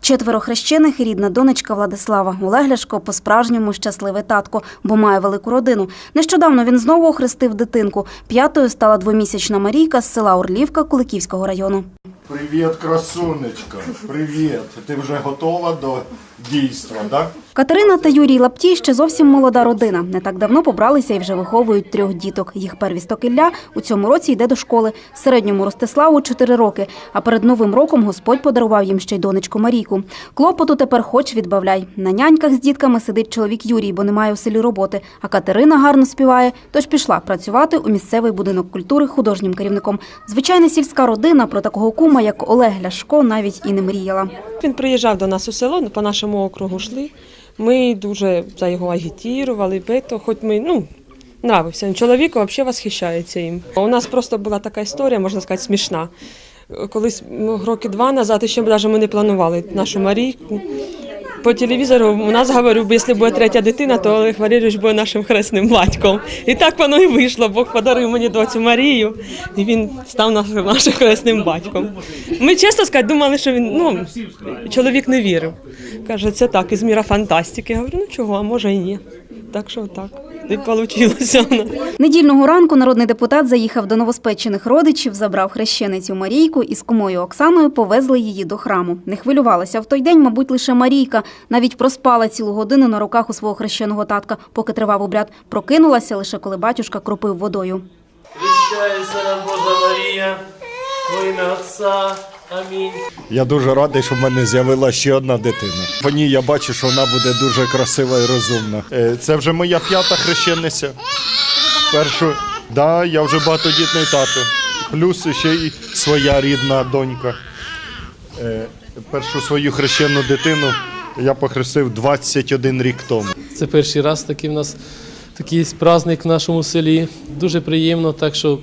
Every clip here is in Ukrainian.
Четверо хрещених і рідна донечка Владислава. Олег Ляшко по-справжньому щасливий татко, бо має велику родину. Нещодавно він знову охрестив дитинку. П'ятою стала двомісячна Марійка з села Орлівка Куликівського району. Привіт, красунечка. Привіт. Ти вже готова до дійства, так? Катерина та Юрій Лаптій ще зовсім молода родина. Не так давно побралися і вже виховують трьох діток. Їх первісток Ілля у цьому році йде до школи. Середньому Ростиславу 4 роки. А перед новим роком Господь подарував їм ще й донечку Марійку. Клопоту тепер хоч відбавляй. На няньках з дітками сидить чоловік Юрій, бо немає у селі роботи. А Катерина гарно співає, тож пішла працювати у місцевий будинок культури художнім керівником. Звичайна сільська родина про такого кума, як Олег Ляшко, навіть і не мріяла. Він приїжджав до нас у село, по нашому округу йшли. Ми дуже за його агітірували, бито, хоч ми, ну, нравився. Чоловік взагалі восхищається їм. У нас просто була така історія, можна сказати, смішна. Колись роки два назад, ще навіть ми не планували нашу Марійку. По телевізору у нас говорю, якщо буде третя дитина, то Олег Валерійович буде нашим хресним батьком. І так воно і вийшло. Бог подарив мені доцю Марію, і він став нашим, нашим хресним батьком. Ми чесно сказати, думали, що він ну, чоловік не вірив. Каже, це так, із міра фантастики. Я говорю, ну чого, а може і ні. Так що так. І вийшло. Недільного ранку народний депутат заїхав до новоспечених родичів, забрав хрещеницю Марійку і з кумою Оксаною повезли її до храму. Не хвилювалася в той день, мабуть, лише Марійка. Навіть проспала цілу годину на руках у свого хрещеного татка, поки тривав обряд. Прокинулася лише коли батюшка кропив водою. Прощайся нам, Божа Марія, во ім'я Отця. Амінь. Я дуже радий, що в мене з'явилася ще одна дитина. По ній я бачу, що вона буде дуже красива і розумна. Е, Це вже моя п'ята хрещениця. Першу, да, я вже багатодітний тато. Плюс ще й своя рідна донька. Е, Першу свою хрещену дитину я похрестив 21 рік тому. Це перший раз такий в нас такий праздник в нашому селі. Дуже приємно, так що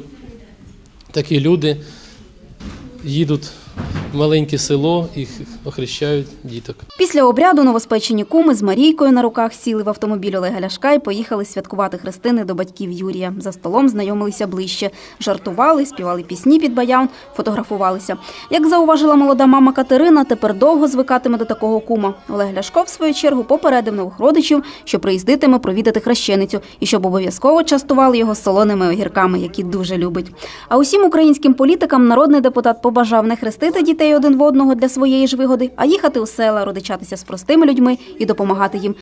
такі люди їдуть маленьке село і охрещають діток. Після обряду новоспечені куми з Марійкою на руках сіли в автомобіль Олега Ляшка і поїхали святкувати хрестини до батьків Юрія. За столом знайомилися ближче, жартували, співали пісні під баян, фотографувалися. Як зауважила молода мама Катерина, тепер довго звикатиме до такого кума. Олег Ляшко, в свою чергу, попередив нових родичів, що приїздитиме провідати хрещеницю і щоб обов'язково частували його солоними огірками, які дуже любить. А усім українським політикам народний депутат побажав не хрестити дітей один в одного для своєї ж вигоди, а їхати у села, родичатися з простими людьми і допомагати їм.